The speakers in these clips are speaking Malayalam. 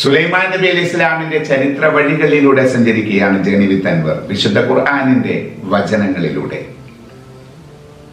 സുലൈമാൻ നബി അലി ഇസ്ലാമിന്റെ ചരിത്ര വഴികളിലൂടെ സഞ്ചരിക്കുകയാണ് ജേണി വിത്ത് വിശുദ്ധ ഖുർആാനിന്റെ വചനങ്ങളിലൂടെ.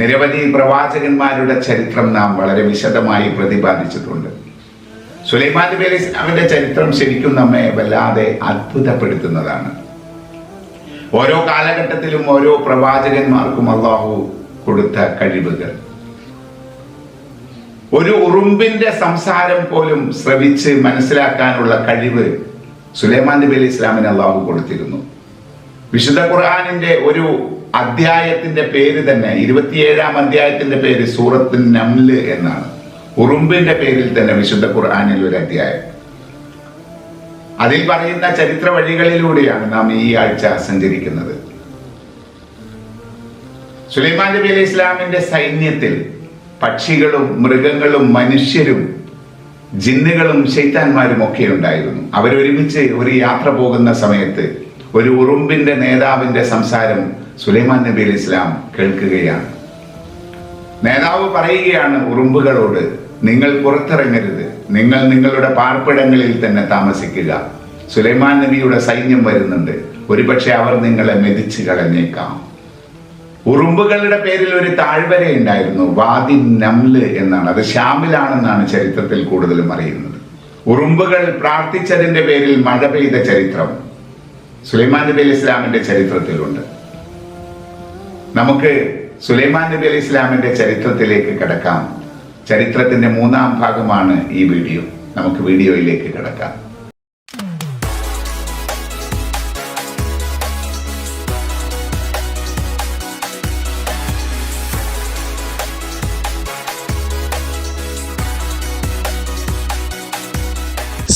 നിരവധി പ്രവാചകന്മാരുടെ ചരിത്രം നാം വളരെ വിശദമായി പ്രതിപാദിച്ചിട്ടുണ്ട്. സുലൈമാൻ നബി അലി ഇസ്ലാമിന്റെ ചരിത്രം ശരിക്കും നമ്മെ വല്ലാതെ അത്ഭുതപ്പെടുത്തുന്നതാണ്. ഓരോ കാലഘട്ടത്തിലും ഓരോ പ്രവാചകന്മാർക്കും അള്ളാഹു കൊടുത്ത കഴിവുകൾ. ഒരു ഉറുമ്പിന്റെ സംസാരം പോലും ശ്രവിച്ച് മനസ്സിലാക്കാനുള്ള കഴിവ് സുലൈമാൻ നബി അലി ഇസ്ലാമിന് അള്ളാഹു കൊടുത്തിരുന്നു. വിശുദ്ധ ഖുർആാനിന്റെ ഒരു അധ്യായത്തിന്റെ പേര് തന്നെ ഇരുപത്തിയേഴാം അധ്യായത്തിന്റെ പേര് സൂറത്ത് നംൽ എന്നാണ്. ഉറുമ്പിന്റെ പേരിൽ തന്നെ വിശുദ്ധ ഖുർആാനിൽ ഒരു അധ്യായം. അതിൽ പറയുന്ന ചരിത്ര വഴികളിലൂടെയാണ് നാം ഈ ആഴ്ച സഞ്ചരിക്കുന്നത്. സുലൈമാൻ നബി അലി ഇസ്ലാമിന്റെ സൈന്യത്തിൽ പക്ഷികളും മൃഗങ്ങളും മനുഷ്യരും ജിന്നുകളും ശൈത്താന്മാരും ഒക്കെ ഉണ്ടായിരുന്നു. അവരൊരുമിച്ച് ഒരു യാത്ര പോകുന്ന സമയത്ത് ഒരു ഉറുമ്പിന്റെ നേതാവിന്റെ സംസാരം സുലൈമാൻ നബി അലി ഇസ്ലാം കേൾക്കുകയാണ്. നേതാവ് പറയുകയാണ് ഉറുമ്പുകളോട് നിങ്ങൾ പുറത്തിറങ്ങരുത്. നിങ്ങൾ നിങ്ങളുടെ പാർപ്പിടങ്ങളിൽ തന്നെ താമസിക്കുക. സുലൈമാൻ നബിയുടെ സൈന്യം വരുന്നുണ്ട്. ഒരുപക്ഷെ അവർ നിങ്ങളെ മെതിച്ചു കളഞ്ഞേക്കാം. ഉറുമ്പുകളുടെ പേരിൽ ഒരു താഴ്വര ഉണ്ടായിരുന്നു. വാദി നംൽ എന്നാണ്. അത് ഷാമിലാണെന്നാണ് ചരിത്രത്തിൽ കൂടുതലും അറിയുന്നത്. ഉറുമ്പുകൾ പ്രാർത്ഥിച്ചതിന്റെ പേരിൽ മഴ പെയ്ത ചരിത്രം സുലൈമാൻ നബി അലി ഇസ്ലാമിന്റെ ചരിത്രത്തിലുണ്ട്. നമുക്ക് സുലൈമാൻ നബി അലി ഇസ്ലാമിന്റെ ചരിത്രത്തിലേക്ക് കിടക്കാം. ചരിത്രത്തിന്റെ മൂന്നാം ഭാഗമാണ് ഈ വീഡിയോ. നമുക്ക് വീഡിയോയിലേക്ക് കിടക്കാം.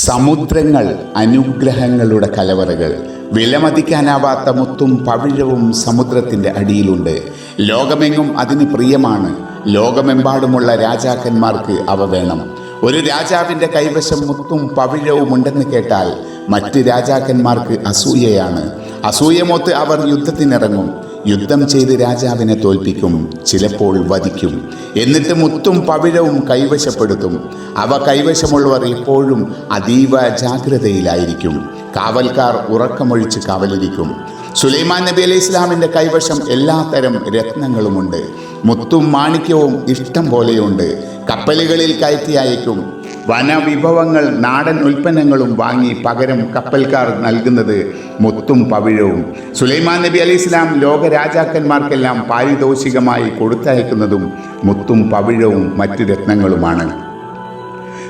സമുദ്രങ്ങൾ അനുഗ്രഹങ്ങളുടെ കലവറകൾ വിലമതിക്കാനാവാത്ത മുത്തും പവിഴവും സമുദ്രത്തിന്റെ അടിയിലുണ്ട്. ലോകമെങ്ങും അതിന് പ്രിയമാണ്. ലോകമെമ്പാടുമുള്ള രാജാക്കന്മാർക്ക് അവ വേണം. ഒരു രാജാവിന്റെ കൈവശം മുത്തും പവിഴവും ഉണ്ടെന്ന് കേട്ടാൽ മറ്റ് രാജാക്കന്മാർക്ക് അസൂയയാണ്. അസൂയമൊത്ത് അവർ യുദ്ധത്തിനിറങ്ങും. യുദ്ധം ചെയ്ത് രാജാവിനെ തോൽപ്പിക്കും ചിലപ്പോൾ വധിക്കും. എന്നിട്ട് മുത്തും പവിഴവും കൈവശപ്പെടുത്തും. അവ കൈവശമുള്ളവർ ഇപ്പോഴും അതീവ ജാഗ്രതയിലായിരിക്കും. കാവൽക്കാർ ഉറക്കമൊഴിച്ച് കാവലിരിക്കും. സുലൈമാൻ നബി അലൈഹി ഇസ്ലാമിന്റെ കൈവശം എല്ലാത്തരം രത്നങ്ങളുമുണ്ട്. മുത്തും മാണിക്യവും ഇഷ്ടം പോലെയുണ്ട്. കപ്പലുകളിൽ കയറ്റി അയക്കും. വനവിഭവങ്ങൾ നാടൻ ഉൽപ്പന്നങ്ങളും വാങ്ങി പകരം കപ്പൽക്കാർ നൽകുന്നത് മുത്തും പവിഴവും. സുലൈമാൻ നബി അലി ഇസ്ലാം ലോക രാജാക്കന്മാർക്കെല്ലാം പാരിതോഷികമായി കൊടുത്തയക്കുന്നതും മുത്തും പവിഴവും മറ്റ് രത്നങ്ങളുമാണ്.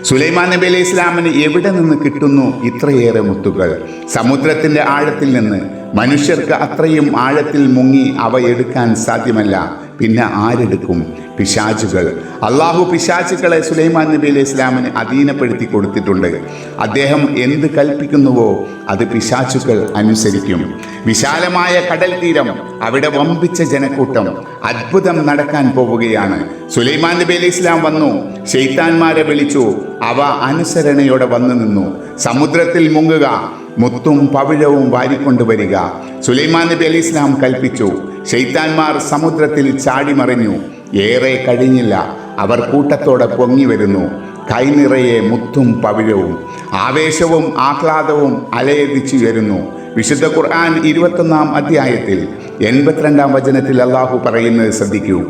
സുലൈമാൻ നബി അലി ഇസ്ലാമിന് എവിടെ നിന്ന് കിട്ടുന്നു ഇത്രയേറെ മുത്തുകൾ? സമുദ്രത്തിന്റെ ആഴത്തിൽ നിന്ന് മനുഷ്യർക്ക് അത്രയും ആഴത്തിൽ മുങ്ങി അവ എടുക്കാൻ സാധ്യമല്ല. പിന്നെ ആരെടുക്കും പിശാചുകൾ? അള്ളാഹു പിശാചുക്കളെ സുലൈമാൻ നബി അലൈഹി ഇസ്ലാമിന് അധീനപ്പെടുത്തി കൊടുത്തിട്ടുണ്ട്. അദ്ദേഹം എന്ത് കൽപ്പിക്കുന്നുവോ അത് പിശാചുക്കൾ അനുസരിക്കും. വിശാലമായ കടൽ തീരം അവിടെ വമ്പിച്ച ജനക്കൂട്ടം അത്ഭുതം നടക്കാൻ പോവുകയാണ്. സുലൈമാൻ നബി അലൈഹി ഇസ്ലാം വന്നു. ഷെയ്ത്താൻമാരെ വിളിച്ചു. അവ അനുസരണയോടെ വന്നു നിന്നു. സമുദ്രത്തിൽ മുങ്ങുക. മുത്തും പവിഴവും വാരിക്കൊണ്ടുവരിക സുലൈമാൻ നബി അലി ഇസ്ലാം കൽപ്പിച്ചു. ശൈത്താൻമാർ സമുദ്രത്തിൽ ചാടിമറിഞ്ഞു. ഏറെ കഴിഞ്ഞില്ല. അവർ കൂട്ടത്തോടെ പൊങ്ങി വരുന്നു. കൈനിറയെ മുത്തും പവിഴവും ആവേശവും ആഹ്ലാദവും അലയതിച്ചു വരുന്നു വിശുദ്ധ ഖുർആൻ ഇരുപത്തൊന്നാം അധ്യായത്തിൽ എൺപത്തിരണ്ടാം വചനത്തിൽ അള്ളാഹു പറയുന്നത് ശ്രദ്ധിക്കൂ.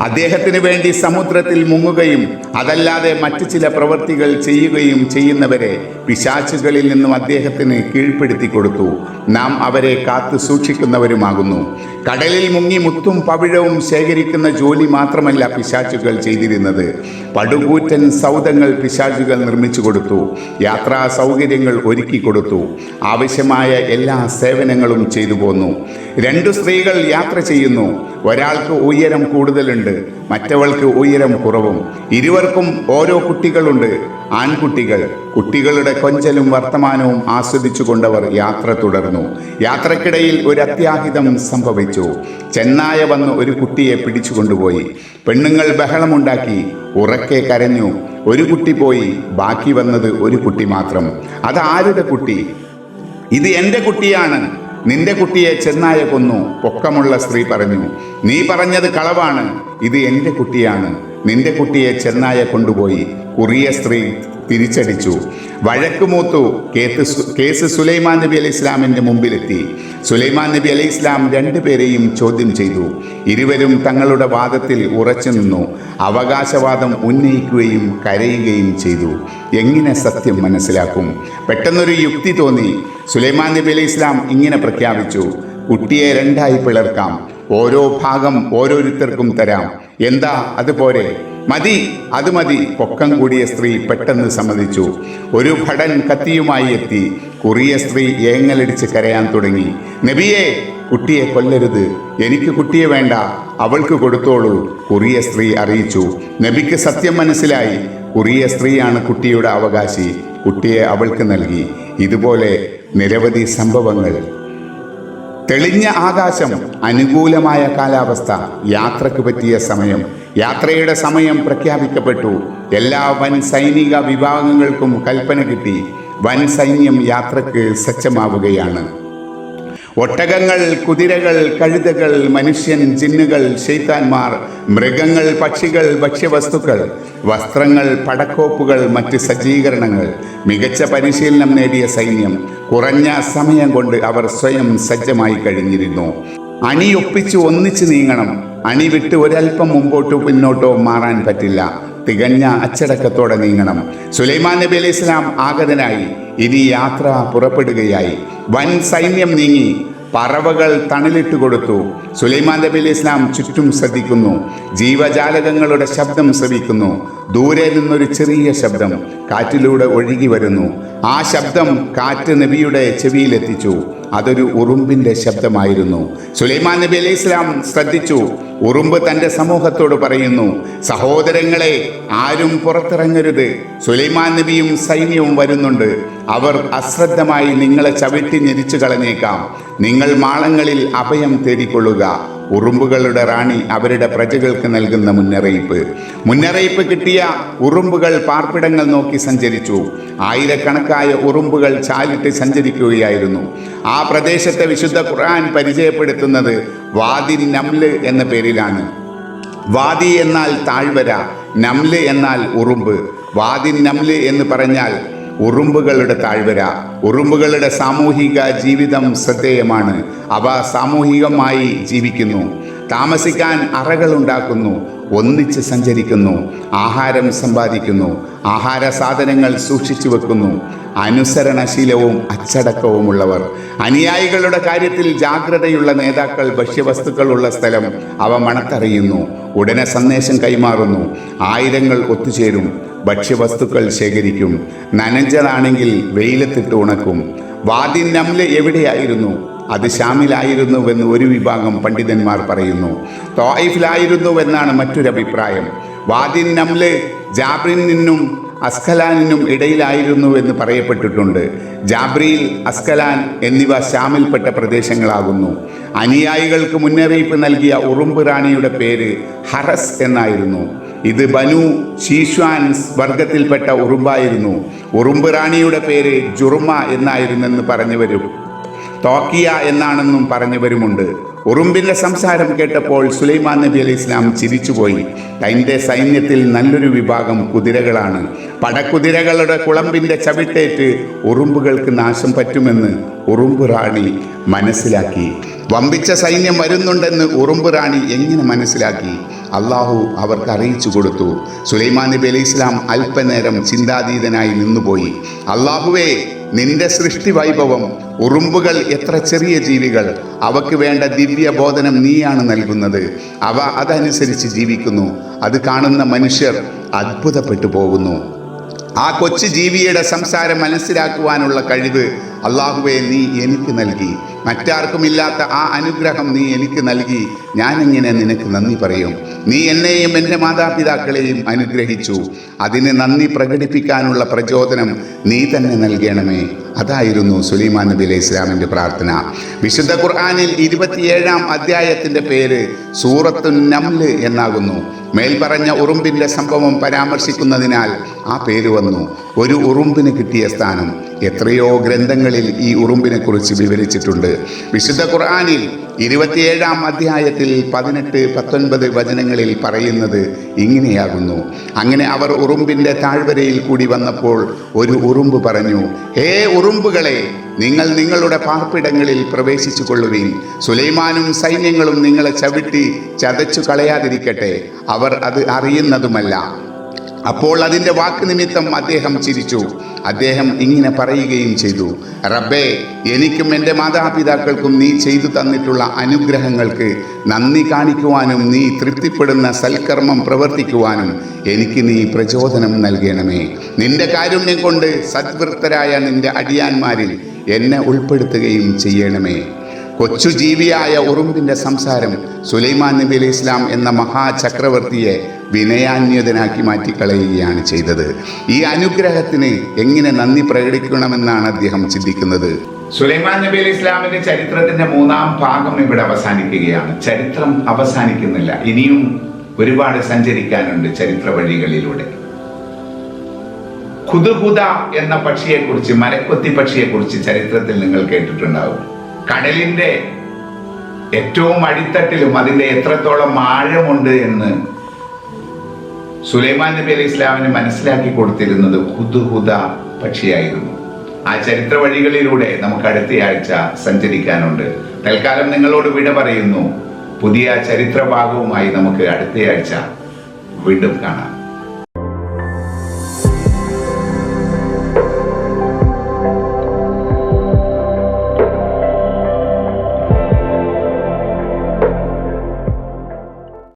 അദ്ദേഹത്തിന് വേണ്ടി സമുദ്രത്തിൽ മുങ്ങുകയും അതല്ലാതെ മറ്റു ചില പ്രവൃത്തികൾ ചെയ്യുകയും ചെയ്യുന്നവരെ പിശാച്ചുകളിൽ നിന്നും അദ്ദേഹത്തിന് കീഴ്പ്പെടുത്തി കൊടുത്തു. നാം അവരെ കാത്തു സൂക്ഷിക്കുന്നവരുമാകുന്നു. കടലിൽ മുങ്ങി മുത്തും പവിഴവും ശേഖരിക്കുന്ന ജോലി മാത്രമല്ല പിശാചുകൾ ചെയ്തിരുന്നത്. പടുകൂറ്റൻ സൗദങ്ങൾ പിശാചുകൾ നിർമ്മിച്ചു കൊടുത്തു. യാത്രാ സൗകര്യങ്ങൾ ഒരുക്കി കൊടുത്തു. ആവശ്യമായ എല്ലാ സേവനങ്ങളും ചെയ്തു പോന്നു. രണ്ടു സ്ത്രീകൾ യാത്ര ചെയ്യുന്നു. ഒരാൾക്ക് ഉയരം കൂടുതലുണ്ട് മറ്റവൾക്ക് ഉയരം കുറവും. ഇരുവർക്കും ഓരോ കുട്ടികളുണ്ട് ആൺകുട്ടികൾ. കുട്ടികളുടെ കൊഞ്ചലും വർത്തമാനവും ആസ്വദിച്ചുകൊണ്ടവർ യാത്ര തുടർന്നു. യാത്രക്കിടയിൽ ഒരു അത്യാഹിതം സംഭവിച്ചു. ചെന്നായ വന്ന് ഒരു കുട്ടിയെ പിടിച്ചുകൊണ്ടുപോയി പെണ്ണുങ്ങൾ ബഹളമുണ്ടാക്കി ഉറക്കെ കരഞ്ഞു. ഒരു കുട്ടി പോയി ബാക്കി വന്നത് ഒരു കുട്ടി മാത്രം. അതാരുടെ കുട്ടി? ഇത് എന്റെ കുട്ടിയാണ്. നിന്റെ കുട്ടിയെ ചെന്നായ കൊന്നു. പൊക്കമുള്ള സ്ത്രീ പറഞ്ഞു നീ പറഞ്ഞത് കളവാണ്. ഇത് എന്റെ കുട്ടിയാണ്. നിന്റെ കുട്ടിയെ ചെന്നായ കൊണ്ടുപോയി. കുറിയ സ്ത്രീ തിരിച്ചടിച്ചു. വഴക്കുമൂത്തു കേസ് സുലൈമാൻ നബി അലി ഇസ്ലാമിന്റെ മുമ്പിലെത്തി. സുലൈമാൻ നബി അലൈഹി ഇസ്ലാം രണ്ടുപേരെയും ചോദ്യം ചെയ്തു. ഇരുവരും തങ്ങളുടെ വാദത്തിൽ ഉറച്ചു നിന്നു. അവകാശവാദം ഉന്നയിക്കുകയും കരയുകയും ചെയ്തു. എങ്ങനെ സത്യം മനസ്സിലാക്കും? പെട്ടെന്നൊരു യുക്തി തോന്നി. സുലൈമാൻ നബി അലൈഹി ഇസ്ലാം ഇങ്ങനെ പ്രഖ്യാപിച്ചു. കുട്ടിയെ രണ്ടായി പിളർക്കാം. ഓരോ ഭാഗം ഓരോരുത്തർക്കും തരാം. എന്താ? അതുപോലെ. മതി അത് മതി. പൊക്കം കൂടിയ സ്ത്രീ പെട്ടെന്ന് സമ്മതിച്ചു. ഒരു ഭടൻ കത്തിയുമായി എത്തി. കുറിയ സ്ത്രീ ഏങ്ങലടിച്ച് കരയാൻ തുടങ്ങി. നബിയെ കുട്ടിയെ കൊല്ലരുത്. എനിക്ക് കുട്ടിയെ വേണ്ട. അവൾക്ക് കൊടുത്തോളൂ. കുറിയ സ്ത്രീ അറിയിച്ചു. നബിക്ക് സത്യം മനസ്സിലായി. കുറിയ സ്ത്രീയാണ് കുട്ടിയുടെ അവകാശി. കുട്ടിയെ അവൾക്ക് നൽകി. ഇതുപോലെ നിരവധി സംഭവങ്ങൾ. തെളിഞ്ഞ ആകാശം അനുകൂലമായ കാലാവസ്ഥ. യാത്രയ്ക്ക് പറ്റിയ സമയം. യാത്രയുടെ സമയം പ്രഖ്യാപിക്കപ്പെട്ടു. എല്ലാ വൻ സൈനിക വിഭാഗങ്ങൾക്കും കൽപ്പന കിട്ടി. വൻ സൈന്യം യാത്രയ്ക്ക് സജ്ജമാവുകയാണ്. ഒട്ടകങ്ങൾ കുതിരകൾ കഴുതകൾ മനുഷ്യൻ ജിന്നുകൾ ശൈത്താന്മാർ മൃഗങ്ങൾ പക്ഷികൾ ഭക്ഷ്യവസ്തുക്കൾ വസ്ത്രങ്ങൾ പടക്കോപ്പുകൾ മറ്റ് സജ്ജീകരണങ്ങൾ മികച്ച പരിശീലനം നേടിയ സൈന്യം കുറഞ്ഞ സമയം കൊണ്ട് അവർ സ്വയം സജ്ജമായി കഴിഞ്ഞിരുന്നു. അണിയൊപ്പിച്ച് ഒന്നിച്ചു നീങ്ങണം. അണി വിട്ട് ഒരൽപ്പം മുമ്പോട്ടോ പിന്നോട്ടോ മാറാൻ പറ്റില്ല. തികഞ്ഞ അച്ചടക്കത്തോടെ നീങ്ങണം. സുലൈമാൻ നബി അലൈഹി ഇസ്ലാം ആഗതനായി. ഇനി യാത്ര പുറപ്പെടുകയായി. വൻ സൈന്യം നീങ്ങി. പറവകൾ തണലിട്ട് കൊടുത്തു. സുലൈമാൻ നബി അലൈഹി ഇസ്ലാം ചുറ്റും ശ്രദ്ധിക്കുന്നു. ജീവജാലകങ്ങളുടെ ശബ്ദം ശ്രവിക്കുന്നു. ദൂരെ നിന്നൊരു ചെറിയ ശബ്ദം കാറ്റിലൂടെ ഒഴുകി വരുന്നു. ആ ശബ്ദം കാറ്റ് നബിയുടെ ചെവിയിലെത്തിച്ചു. അതൊരു ഉറുമ്പിന്റെ ശബ്ദമായിരുന്നു. സുലൈമാൻ നബി അലൈഹി ഇസ്ലാം ശ്രദ്ധിച്ചു. ഉറുമ്പ് തന്റെ സമൂഹത്തോട് പറയുന്നു സഹോദരങ്ങളെ ആരും പുറത്തിറങ്ങരുത്. സുലൈമാൻ നബിയും സൈന്യവും വരുന്നുണ്ട്. അവർ അശ്രദ്ധമായി നിങ്ങളെ ചവിട്ടി ഞെരിച്ചു കളഞ്ഞേക്കാം. നിങ്ങൾ മാളങ്ങളിൽ അഭയം തേടിക്കൊള്ളുക. ഉറുമ്പുകളുടെ റാണി അവരുടെ പ്രജകൾക്ക് നൽകുന്ന മുന്നറിയിപ്പ്. മുന്നറിയിപ്പ് കിട്ടിയ ഉറുമ്പുകൾ പാർപ്പിടങ്ങൾ നോക്കി സഞ്ചരിച്ചു. ആയിരക്കണക്കായ ഉറുമ്പുകൾ ചാലിട്ട് സഞ്ചരിക്കുകയായിരുന്നു. ആ പ്രദേശത്തെ വിശുദ്ധ ഖുർആൻ പരിചയപ്പെടുത്തുന്നത് വാദി നംൽ എന്ന പേരിലാണ്. വാദി എന്നാൽ താഴ്വര നംൽ എന്നാൽ ഉറുമ്പ്. വാദി നംൽ എന്ന് പറഞ്ഞാൽ ഉറുമ്പുകളുടെ താഴ്വര ഉറുമ്പുകളുടെ സാമൂഹിക ജീവിതം ശ്രദ്ധേയമാണ്. അവ സാമൂഹികമായി ജീവിക്കുന്നു. താമസിക്കാൻ അറകൾ ഉണ്ടാക്കുന്നു ഒന്നിച്ച് സഞ്ചരിക്കുന്നു ആഹാരം സമ്പാദിക്കുന്നു ആഹാര സാധനങ്ങൾ സൂക്ഷിച്ചു വെക്കുന്നു അനുസരണശീലവും അച്ചടക്കവുമുള്ളവർ. അനുയായികളുടെ കാര്യത്തിൽ ജാഗ്രതയുള്ള നേതാക്കൾ ഭക്ഷ്യവസ്തുക്കളുള്ള സ്ഥലം അവ മണത്തറിയുന്നു. ഉടനെ സന്ദേശം കൈമാറുന്നു. ആയിരങ്ങൾ ഒത്തുചേരും. ഭക്ഷ്യവസ്തുക്കൾ ശേഖരിക്കും. നനഞ്ചതാണെങ്കിൽ വെയിലത്തിട്ട് ഉണക്കും. വാദിൻ നംൽ എവിടെയായിരുന്നു? അത് ഷാമിലായിരുന്നുവെന്ന് ഒരു വിഭാഗം പണ്ഡിതന്മാർ പറയുന്നു. തോയിഫിലായിരുന്നുവെന്നാണ് മറ്റൊരു അഭിപ്രായം വാദിൻ നംൽ ജാബ്രിൻ നിന്നും അസ്കലാനിനും ഇടയിലായിരുന്നുവെന്ന് പറയപ്പെട്ടിട്ടുണ്ട്. ജാബ്രിയിൽ അസ്കലാൻ എന്നിവ ഷാമിൽപ്പെട്ട പ്രദേശങ്ങളാകുന്നു. അനുയായികൾക്ക് മുന്നറിയിപ്പ് നൽകിയ ഉറുമ്പ് റാണിയുടെ പേര് ഹറസ് എന്നായിരുന്നു. ഇത് ബനു ഷീഷ്വാൻ വർഗത്തിൽപ്പെട്ട ഉറുമ്പായിരുന്നു. ഉറുമ്പ് റാണിയുടെ പേര് ജുർമ എന്നായിരുന്നെന്ന് പറഞ്ഞു വരും തോക്കിയ എന്നാണെന്നും പറഞ്ഞവരുമുണ്ട്. ഉറുമ്പിന്റെ സംസാരം കേട്ടപ്പോൾ സുലൈമാൻ നബി അലി ഇസ്ലാം ചിരിച്ചുപോയി. തന്റെ സൈന്യത്തിൽ നല്ലൊരു വിഭാഗം കുതിരകളാണ്. പടക്കുതിരകളുടെ കുളമ്പിന്റെ ചവിട്ടേറ്റ് ഉറുമ്പുകൾക്ക് നാശം പറ്റുമെന്ന് ഉറുമ്പ് റാണി മനസ്സിലാക്കി. വമ്പിച്ച സൈന്യം വരുന്നുണ്ടെന്ന് ഉറുമ്പ് റാണി എങ്ങനെ മനസ്സിലാക്കി? അള്ളാഹു അവർക്ക് അറിയിച്ചു കൊടുത്തു. സുലൈമാൻ നബി അലി ഇസ്ലാം അല്പനേരം ചിന്താതീതനായി നിന്നുപോയി. അള്ളാഹുവേ നിന്റെ സൃഷ്ടി വൈഭവം ഉറുമ്പുകൾ എത്ര ചെറിയ ജീവികൾ അവക്ക് വേണ്ട ദിവ്യ ബോധനം നീയാണ് നൽകുന്നത്. അവ അതനുസരിച്ച് ജീവിക്കുന്നു. അത് കാണുന്ന മനുഷ്യർ അത്ഭുതപ്പെട്ടു പോകുന്നു. ആ കൊച്ചു ജീവിയുടെ സംസാരം മനസ്സിലാക്കുവാനുള്ള കഴിവ് അള്ളാഹുവെ നീ എനിക്ക് നൽകി. മറ്റാർക്കുമില്ലാത്ത ആ അനുഗ്രഹം നീ എനിക്ക് നൽകി. ഞാനെങ്ങനെ നിനക്ക് നന്ദി പറയും. നീ എന്നെയും എന്റെ മാതാപിതാക്കളെയും അനുഗ്രഹിച്ചു. അതിന് നന്ദി പ്രകടിപ്പിക്കാനുള്ള പ്രചോദനം നീ തന്നെ നൽകണമേ. അതായിരുന്നു സുലൈമാൻ നബി അലൈഹി ഇസ്ലാമിന്റെ പ്രാർത്ഥന. വിശുദ്ധ ഖുർആാനിൽ ഇരുപത്തിയേഴാം അധ്യായത്തിന്റെ പേര് സൂറത്തു നംൽ എന്നാകുന്നു. മേൽപ്പറഞ്ഞ ഉറുമ്പിന്റെ സംഭവം പരാമർശിക്കുന്നതിനാൽ ആ പേര് വന്നു. ഒരു ഉറുമ്പിന് കിട്ടിയ സ്ഥാനം. എത്രയോ ഗ്രന്ഥങ്ങളിൽ ഈ ഉറുമ്പിനെ കുറിച്ച് വിവരിച്ചിട്ടുണ്ട്. വിശുദ്ധ ഖുർആാനിൽ ഇരുപത്തിയേഴാം അധ്യായത്തിൽ പതിനെട്ട് പത്തൊൻപത് വചനങ്ങളിൽ പറയുന്നത് ഇങ്ങനെയാകുന്നു. അങ്ങനെ അവർ ഉറുമ്പിന്റെ താഴ്വരയിൽ കൂടി വന്നപ്പോൾ ഒരു ഉറുമ്പ് പറഞ്ഞു ഹേ ഉറുമ്പുകളെ നിങ്ങൾ നിങ്ങളുടെ പാർപ്പിടങ്ങളിൽ പ്രവേശിച്ചു കൊള്ളുവിൻ സുലൈമാനും സൈന്യങ്ങളും നിങ്ങളെ ചവിട്ടി ചതച്ചു കളയാതിരിക്കട്ടെ. അവർ അത് അറിയുന്നതുമല്ല. അപ്പോൾ അതിന്റെ വാക്ക് നിമിത്തം അദ്ദേഹം ചിരിച്ചു. അദ്ദേഹം ഇങ്ങനെ പറയുകയും ചെയ്തു. റബ്ബേ എനിക്കും എന്റെ മാതാപിതാക്കൾക്കും നീ ചെയ്തു തന്നിട്ടുള്ള അനുഗ്രഹങ്ങൾക്ക് നന്ദി കാണിക്കുവാനും നീ തൃപ്തിപ്പെടുന്ന സൽക്കർമ്മം പ്രവർത്തിക്കുവാനും എനിക്ക് നീ പ്രചോദനം നൽകണമേ. നിന്റെ കാരുണ്യം കൊണ്ട് സദ്വൃത്തരായ നിന്റെ അടിയാന്മാരിൽ എന്നെ ഉൾപ്പെടുത്തുകയും ചെയ്യണമേ. കൊച്ചു ജീവിയായ ഉറുമ്പിന്റെ സംസാരം സുലൈമാൻ നബി അലൈഹി ഇസ്ലാം എന്ന മഹാചക്രവർത്തിയെ വിനയാന്യതനാക്കി മാറ്റിക്കളയുകയാണ് ചെയ്തത്. ഈ അനുഗ്രഹത്തിന് എങ്ങനെ നന്ദി പ്രകടിക്കണമെന്നാണ് അദ്ദേഹം ചിന്തിക്കുന്നത്. സുലൈമാൻ നബി അലി ഇസ്ലാമിന്റെ ചരിത്രത്തിന്റെ മൂന്നാം ഭാഗം ഇവിടെ അവസാനിക്കുകയാണ്. ചരിത്രം അവസാനിക്കുന്നില്ല. ഇനിയും ഒരുപാട് സഞ്ചരിക്കാനുണ്ട് ചരിത്ര വഴികളിലൂടെ. കുതുകുത എന്ന പക്ഷിയെക്കുറിച്ച് മരക്കൊത്തി പക്ഷിയെക്കുറിച്ച് ചരിത്രത്തിൽ നിങ്ങൾ കേട്ടിട്ടുണ്ടാവും. കടലിന്റെ ഏറ്റവും അടിത്തട്ടിലും അതിന്റെ എത്രത്തോളം ആഴമുണ്ട് എന്ന് സുലൈമാൻ നബി അലൈഹി ഇസ്ലാമിന് മനസ്സിലാക്കി കൊടുത്തിരുന്നത് ഹുദുഹുദ പക്ഷിയായിരുന്നു. ആ ചരിത്ര വഴികളിലൂടെ നമുക്ക് അടുത്തയാഴ്ച സഞ്ചരിക്കാനുണ്ട്. തൽക്കാലം നിങ്ങളോട് വിട പറയുന്നു. പുതിയ ചരിത്ര ഭാഗവുമായി നമുക്ക് അടുത്തയാഴ്ച വീണ്ടും കാണാം.